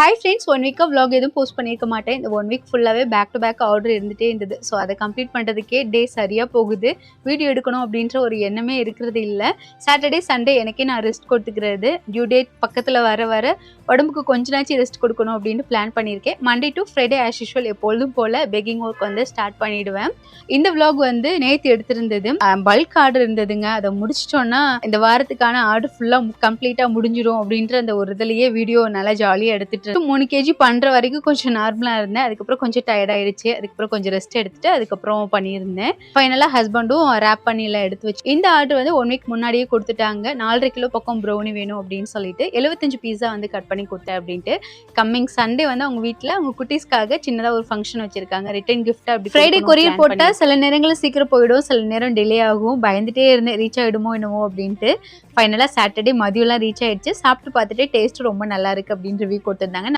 Hi friends one வீக்காக vlog எதுவும் post பண்ணியிருக்க மாட்டேன். இந்த ஒன் வீக் ஃபுல்லாகவே பேக் டு பேக் ஆர்டர் இருந்துகிட்டே இருந்தது. ஸோ அதை கம்ப்ளீட் பண்ணுறதுக்கே டே சரியாக போகுது. வீடியோ எடுக்கணும் அப்படின்ற ஒரு எண்ணமே இருக்கிறது இல்லை. சாட்டர்டே சண்டே எனக்கே நான் ரெஸ்ட் கொடுத்துக்கிறது. டியூ டேட் பக்கத்தில் வர வர உடம்புக்கு கொஞ்ச நாச்சு ரெஸ்ட் கொடுக்கணும் அப்படின்னு பிளான் பண்ணியிருக்கேன். Monday to Friday as usual எப்பொழுதும் போல் பெக்கிங் ஒர்க் வந்து ஸ்டார்ட் பண்ணிடுவேன். இந்த விளாக் வந்து நேற்று எடுத்திருந்தது. பல்க் ஆர்டர் இருந்ததுங்க. அதை முடிச்சிட்டோன்னா இந்த வாரத்துக்கான ஆர்டர் ஃபுல்லாக கம்ப்ளீட்டாக முடிஞ்சிடும் அப்படின்ற அந்த ஒரு இதுலேயே வீடியோ நல்லா ஜாலியாக எடுத்துட்டு இருந்தேன். மூணு கேஜி பண்ணுற வரைக்கும் கொஞ்சம் நார்மலாக இருந்தேன். அதுக்கப்புறம் கொஞ்சம் டயர்ட் ஆயிடுச்சு. அதுக்கப்புறம் கொஞ்சம் ரெஸ்ட் எடுத்துட்டு அதுக்கப்புறம் பண்ணியிருந்தேன். ஃபைனலாக ஹஸ்பண்டும் ரேப் பண்ணிலாம் எடுத்து வச்சு இந்த ஆர்டர் வந்து ஒன் வீக் முன்னாடியே கொடுத்துட்டாங்க. நாலரை கிலோ பக்கம் ப்ரௌனி வேணும் அப்படின்னு சொல்லிட்டு எழுபத்தஞ்சு பீஸா வந்து கட் பண்ணி கொடுத்தேன் அப்படின்ட்டு. கம்மிங் சண்டே வந்து அவங்க வீட்டில் அவங்க குட்டீஸ்க்காக சின்னதாக ஒரு ஃபங்க்ஷன் வச்சிருக்காங்க. ரிட்டர்ன் gift அப்படி ஃப்ரைடே கொரியர் போட்டால் சில நேரங்களில் சீக்கிரம் போயிடும். சில நேரம் டிலே ஆகும். பயந்துட்டே இருந்தேன். ரீச் ஆகிடுமோ என்னமோ அப்படின்ட்டு. ஃபைனலாக சாட்டர்டே மதியம்லாம் ரீச் ஆயிடுச்சு. சாப்பிட்டு பார்த்துட்டு டேஸ்ட் ரொம்ப நல்லா இருக்கு அப்படின்னு ரிவ்யூ கொடுத்தது.